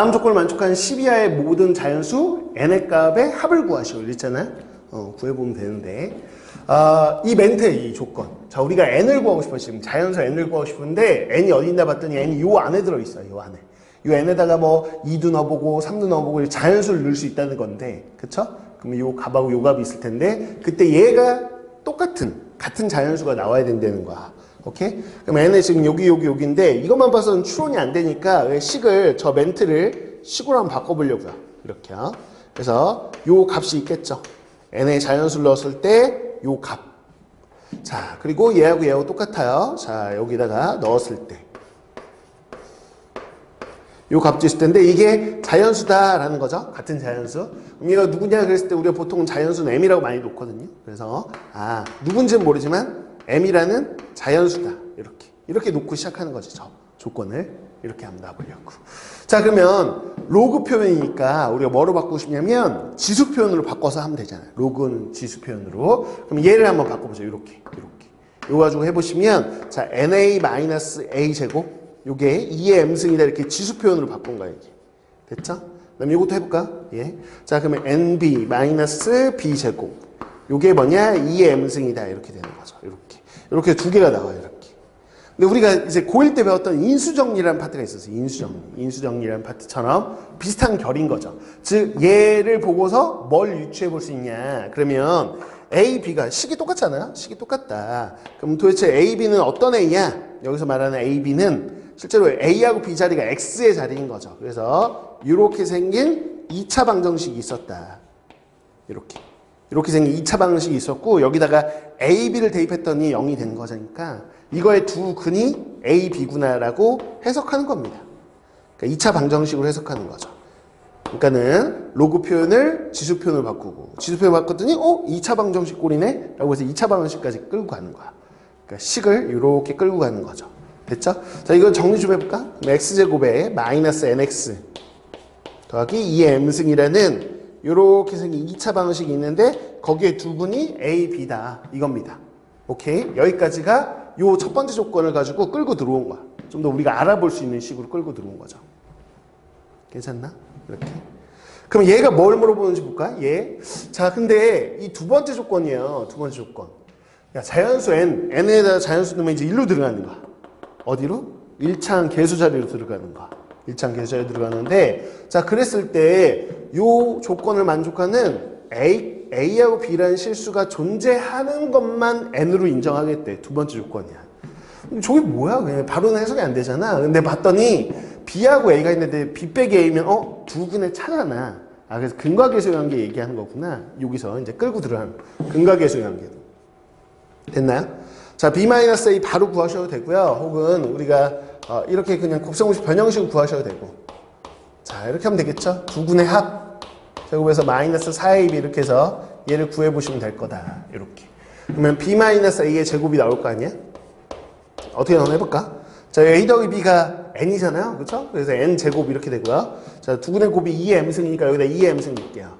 다음 조건을 만족하는 12하의 모든 자연수 n의 값의 합을 구하시오. 이랬잖아요. 어, 구해보면 되는데. 아, 이 멘트의 이 조건. 자, 우리가 n을 구하고 싶어 지금 자연수 n을 구하고 싶은데 n이 어디 있나 봤더니 n이 요 안에 들어있어요. 요 안에. 요 n에다가 뭐 2도 넣어보고 3도 넣어보고 자연수를 넣을 수 있다는 건데. 그쵸? 그러면 요 값하고 요 값이 있을 텐데 그때 얘가 똑같은 같은 자연수가 나와야 된다는 거야. 오케이? 그럼 n은 지금 여기 여기 여기인데 이것만 봐서는 추론이 안 되니까 왜 식을 저 멘트를 식으로 한번 바꿔보려고요. 이렇게요. 그래서 요 값이 있겠죠. n의 자연수를 넣었을 때 요 값. 자 그리고 얘하고 얘하고 똑같아요. 자 여기다가 넣었을 때. 요 값도 있을 텐데 이게 자연수다라는 거죠. 같은 자연수. 그럼 얘가 누구냐 그랬을 때 우리가 보통 자연수는 m이라고 많이 놓거든요. 그래서 아 누군지는 모르지만 m이라는 자연수다. 이렇게 이렇게 놓고 시작하는 거죠. 저 조건을 이렇게 한번 놔보려고. 자 그러면 로그 표현이니까 우리가 뭐로 바꾸고 싶냐면 지수 표현으로 바꿔서 하면 되잖아요. 로그는 지수 표현으로. 그럼 얘를 한번 바꿔보죠. 이렇게 이렇게. 이거 가지고 해보시면 자 na-a 제곱 요게 2의 m승이다 이렇게 지수 표현으로 바꾼 거예요. 이게. 됐죠? 그럼 이것도 해볼까? 예. 자 그러면 nb 마이너스 b 제곱 요게 뭐냐? 2의 m승이다 이렇게 되는 거죠. 이렇게 이렇게 두 개가 나와요. 이렇게. 근데 우리가 이제 고1 때 배웠던 인수정리라는 파트가 있었어요. 인수정리. 인수정리라는 파트처럼 비슷한 결인 거죠. 즉 얘를 보고서 뭘 유추해 볼 수 있냐? 그러면 A, B가 식이 똑같잖아요. 식이 똑같다. 그럼 도대체 A, B는 어떤 A냐? 여기서 말하는 A, B는 실제로 A하고 B 자리가 X의 자리인 거죠. 그래서 이렇게 생긴 2차 방정식이 있었다. 이렇게. 이렇게 생긴 2차 방정식이 있었고 여기다가 A, B를 대입했더니 0이 된 거니까 이거의 두 근이 A, B구나라고 해석하는 겁니다. 그러니까 2차 방정식으로 해석하는 거죠. 그러니까는 로그 표현을 지수 표현을 바꾸고 지수 표현 바꿨더니 어 2차 방정식 꼴이네 라고 해서 2차 방정식까지 끌고 가는 거야. 그러니까 식을 이렇게 끌고 가는 거죠. 됐죠? 자 이건 정리 좀 해볼까? x제곱에 마이너스 nx 더하기 2의 m승이라는 이렇게 생긴 2차 방식이 있는데 거기에 두 분이 a, b다 이겁니다. 오케이 여기까지가 요 첫 번째 조건을 가지고 끌고 들어온 거야. 좀 더 우리가 알아볼 수 있는 식으로 끌고 들어온 거죠. 괜찮나? 이렇게. 그럼 얘가 뭘 물어보는지 볼까? 얘. 자, 근데 이 두 번째 조건이에요. 두 번째 조건. 야, 자연수 n, n에다 자연수 넣으면 이제 1로 들어가는 거야. 어디로? 1창 개수 자리로 들어가는 거야. 1창 개수 자리로 들어가는데, 자, 그랬을 때, 요 조건을 만족하는 A, A하고 B라는 실수가 존재하는 것만 N으로 인정하겠대. 두 번째 조건이야. 저게 뭐야? 그냥 바로는 해석이 안 되잖아. 근데 봤더니 B하고 A가 있는데 B 빼기 A면 어? 두 분의 차잖아. 아, 그래서 근과계수의 관계 얘기하는 거구나. 여기서 이제 끌고 들어가는 근과계수의 관계. 됐나요? 자, B-A 바로 구하셔도 되고요. 혹은 우리가 어, 이렇게 그냥 곱셈공식 변형식으로 구하셔도 되고. 자, 이렇게 하면 되겠죠? 두 군의 합. 제곱해서 마이너스 4AB 이렇게 해서 얘를 구해보시면 될 거다. 이렇게. 그러면 B-A의 제곱이 나올 거 아니야? 어떻게 한번 해볼까? 자, A 더하기 B가 N이잖아요. 그쵸? 그래서 N 제곱 이렇게 되고요. 자, 두 군의 곱이 2의 M승이니까 여기다 2의 M승 넣을게요.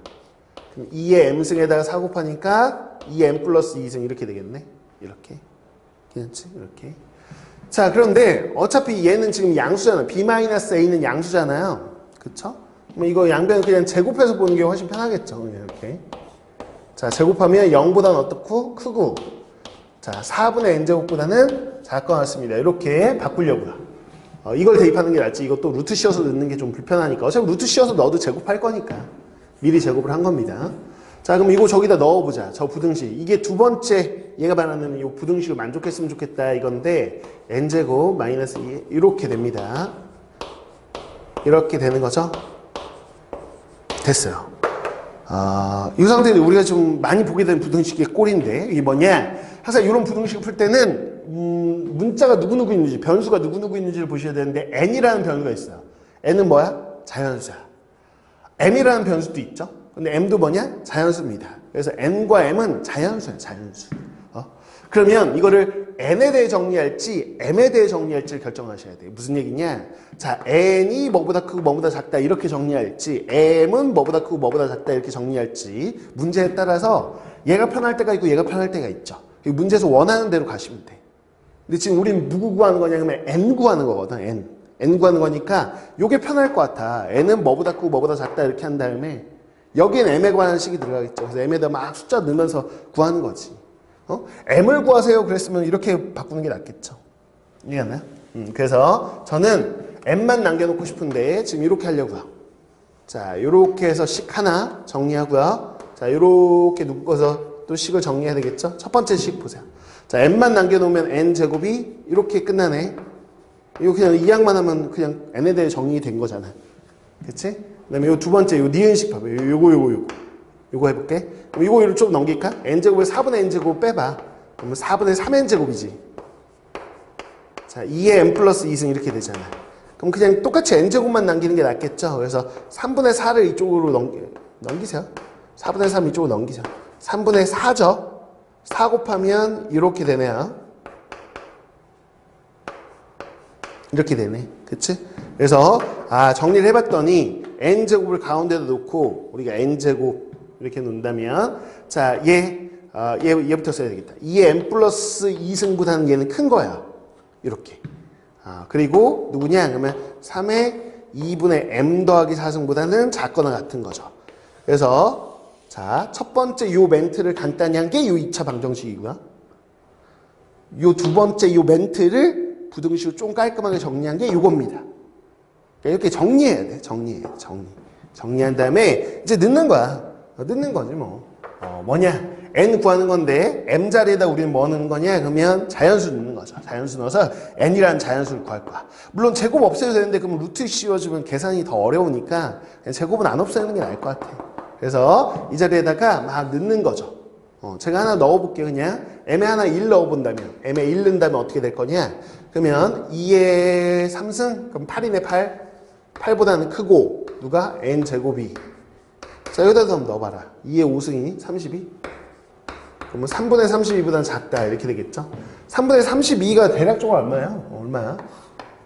그럼 2의 M승에다가 4 곱하니까 2M 플러스 2승 이렇게 되겠네. 이렇게. 괜찮지? 이렇게. 자, 그런데 어차피 얘는 지금 양수잖아. B-A는 양수잖아요. 그쵸? 그럼 이거 양변 그냥 제곱해서 보는 게 훨씬 편하겠죠. 이렇게. 자, 제곱하면 0보다는 어떻고? 크고. 자, 4분의 n제곱보다는 것 같습니다. 이렇게 바꾸려고요. 어, 이걸 대입하는 게 낫지. 이것도 루트 씌워서 넣는 게 좀 불편하니까. 어차피 루트 씌워서 넣어도 제곱할 거니까. 미리 제곱을 한 겁니다. 자, 그럼 이거 저기다 넣어보자. 저 부등식. 이게 두 번째 얘가 말하는 이 부등식을 만족했으면 좋겠다 이건데 n제곱 마이너스 2 이렇게 됩니다. 이렇게 되는 거죠. 됐어요. 아, 이 상태는 우리가 좀 많이 보게 되는 부등식의 꼴인데 이게 뭐냐? 항상 이런 부등식을 풀 때는 음, 문자가 누구누구 있는지 변수가 누구누구 있는지를 보셔야 되는데 n이라는 변수가 있어요. n은 뭐야? 자연수야. m이라는 변수도 있죠. 근데 m도 뭐냐? 자연수입니다. 그래서 n과 m은 자연수야, 자연수. 어? 그러면 이거를 n에 대해 정리할지 m에 대해 정리할지를 결정하셔야 돼요. 무슨 얘기냐? 자, n이 뭐보다 크고 뭐보다 작다 이렇게 정리할지 m은 뭐보다 크고 뭐보다 작다 이렇게 정리할지 문제에 따라서 얘가 편할 때가 있고 얘가 편할 때가 있죠. 문제에서 원하는 대로 가시면 돼. 근데 지금 우린 누구 구하는 거냐 그러면 n 구하는 거거든. n. n 구하는 거니까 요게 편할 것 같아. n은 뭐보다 크고 뭐보다 작다 이렇게 한 다음에 여기엔 m에 관한 식이 들어가겠죠. 그래서 m에다 막 숫자 넣으면서 구하는 거지. 어? m을 구하세요 그랬으면 이렇게 바꾸는 게 낫겠죠. 이해가나요? 음, 그래서 저는 m만 남겨놓고 싶은데 지금 이렇게 하려고요. 자, 이렇게 해서 식 하나 정리하고요. 자, 이렇게 묶어서 또 식을 정리해야 되겠죠? 첫 번째 식 보세요. 자, n만 남겨놓으면 n 제곱이 이렇게 끝나네. 이거 그냥 이항만 하면 그냥 n에 대해 정리된 거잖아. 그치? 그 다음에 요두 번째, 요 니은식 봐봐요. 요- 요거, 요거, 요거. 요거 해볼게. 이거 이거 좀 넘길까? n제곱에 4분의 n제곱 빼봐. 그러면 4분의 3n제곱이지. 자, 2의 n 플러스 2승 이렇게 되잖아. 그럼 그냥 똑같이 n제곱만 남기는 게 낫겠죠? 그래서 3분의 4를 이쪽으로 넘기, 넘기세요. 4분의 3 이쪽으로 넘기죠. 3분의 4죠? 4 곱하면 이렇게 되네요. 이렇게 되네. 그치? 그래서, 아, 정리를 해봤더니, n제곱을 가운데다 놓고, 우리가 n제곱 이렇게 놓는다면, 자, 얘, 아, 얘, 얘부터 써야 되겠다. 2의 n 플러스 2승보다는 얘는 큰 거야. 이렇게. 아, 그리고 누구냐? 그러면 3의 2분의 m 더하기 4승보다는 작거나 같은 거죠. 그래서, 자, 첫 번째 요 멘트를 간단히 한 게 요 2차 방정식이고요. 요두 번째 요 멘트를 부등식으로 좀 깔끔하게 정리한 게 요겁니다. 그러니까 이렇게 정리해야 돼. 정리해. 정리. 정리한 다음에 이제 넣는 거야. 어, 넣는 거지 뭐. 어, 뭐냐? n 구하는 건데 m 자리에다 우리는 뭐 넣는 거냐? 그러면 자연수 넣는 거죠. 자연수 넣어서 n이라는 자연수를 구할 거야. 물론 제곱 없애도 되는데 그럼 루트 씌워주면 계산이 더 어려우니까 제곱은 안 없애는 게 나을 것 같아. 그래서 이 자리에다가 막 넣는 거죠. 어, 제가 하나 넣어볼게요, 그냥. m에 하나 1 넣어본다면, m에 1 넣는다면 어떻게 될 거냐? 그러면 2의 3승? 그럼 8이네, 8. 8보다는 크고, 누가? n 제곱이. 자, 여기다 한번 넣어봐라. 2의 5승이 32? 그러면 3분의 32보다는 작다. 이렇게 되겠죠? 3분의 32가 대략적으로 얼마야? 어, 얼마야?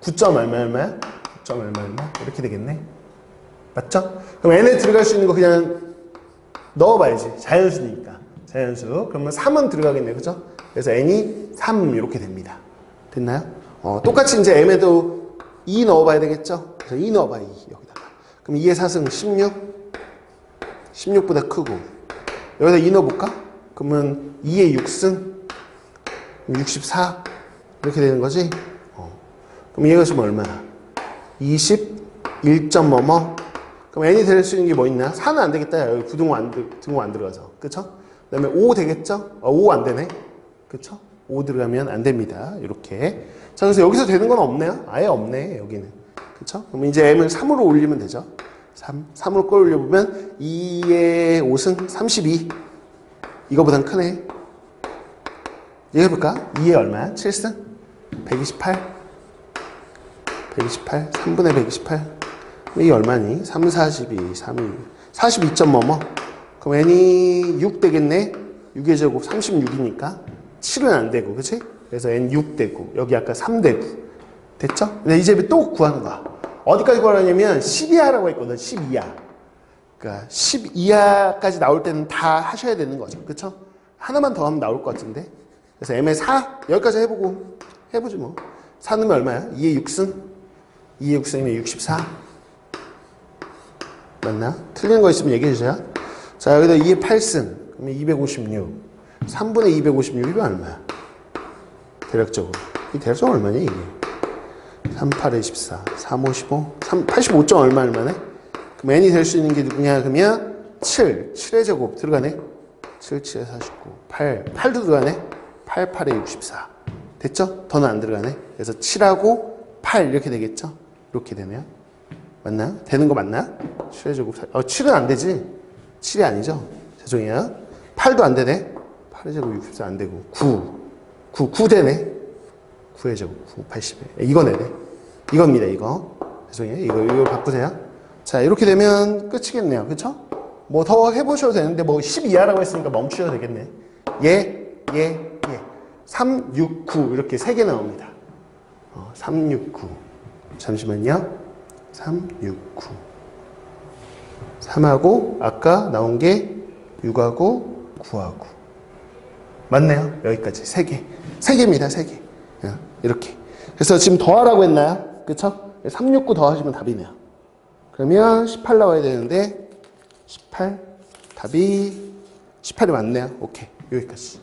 9점 얼마, 얼마야? 9점 얼마, 얼마? 이렇게 되겠네. 맞죠? 그럼 n에 들어갈 수 있는 거 그냥 넣어봐야지. 자연수니까. 자연수. 그러면 3은 들어가겠네요. 그죠? 그래서 n이 3 이렇게 됩니다. 됐나요? 어, 똑같이 이제 m에도 2 넣어봐야 되겠죠? 그래서 2 넣어봐, 2 여기다가. 그럼 2의 4승 16? 16보다 크고. 여기다 2 넣어볼까? 그러면 2의 6승? 64? 이렇게 되는 거지? 어. 그럼 얘가 지금 얼마야? 21점 뭐뭐? 그럼 n이 될 수 있는 게 뭐 있나? 4는 안 되겠다. 여기 부등호 안, 들- 등호 안 들어가서. 그쵸? 그 다음에 5 되겠죠? 어, 5안 되네. 그쵸? 5 들어가면 안 됩니다. 이렇게. 자, 그래서 여기서 되는 건 없네요? 아예 없네, 여기는. 그쵸? 그럼 이제 m을 3으로 올리면 되죠? 3. 3으로 끌 올려보면 2의 5승 32. 이거보단 크네. 이거 해볼까? 2의 얼마야? 7승? 128? 128? 3분의 128? 이게 얼마니? 3, 42, 3, 42 점 뭐뭐? 그럼 n이 6 되겠네? 6의 제곱 36이니까 7은 안 되고, 그치? 그래서 n 6 되고, 여기 아까 3 되고. 됐죠? 이제 또 구하는 거야. 어디까지 구하냐면 12하라고 했거든, 12하. 그러니까 12하까지 나올 때는 다 하셔야 되는 거죠. 그쵸? 하나만 더 하면 나올 것 같은데. 그래서 m의 4, 여기까지 해보고, 해보지 뭐. 4 넣으면 얼마야? 2의 6승? 2의 6승이면 64. 맞나? 틀린 거 있으면 얘기해 주세요. 자, 여기다 2의 8승. 그러면 256. 3분의 256이면 얼마야? 대략적으로. 이 대략적으로 얼마냐, 이게? 3, 8에 14. 3, 55. 3, 85점 얼마 얼마네? 그럼 n이 될 수 있는 게 누구냐? 그러면 7. 7의 제곱 들어가네? 7, 7에 49. 8. 8도 들어가네? 8, 8에 64. 됐죠? 더는 안 들어가네? 그래서 7하고 8 이렇게 되겠죠? 이렇게 되네요. 맞나요? 되는 거 맞나? 7의 제곱. 사- 어, 7은 안 되지? 7이 아니죠? 죄송해요. 8도 안 되네? 8의 제곱 64 안 되고. 9. 9, 9 되네? 9의 제곱 9, 80에. 이거네. 이겁니다, 이거. 죄송해요. 이거, 이거 바꾸세요. 자, 이렇게 되면 끝이겠네요. 그쵸? 뭐 더 해보셔도 되는데, 뭐 12하라고 했으니까 멈추셔도 되겠네. 예, 예, 예. 3, 6, 9. 이렇게 세개 나옵니다. 어, 3, 6, 9. 잠시만요. 3, 6, 9. 3하고, 아까 나온 게 6하고 9하고. 맞네요. 여기까지. 세 개. 세 개입니다. 세 개. 어, 이렇게. 그래서 지금 더하라고 했나요? 그쵸? 369 더하시면 답이네요. 그러면 18 나와야 되는데 18 답이 18이 맞네요. 오케이 여기까지.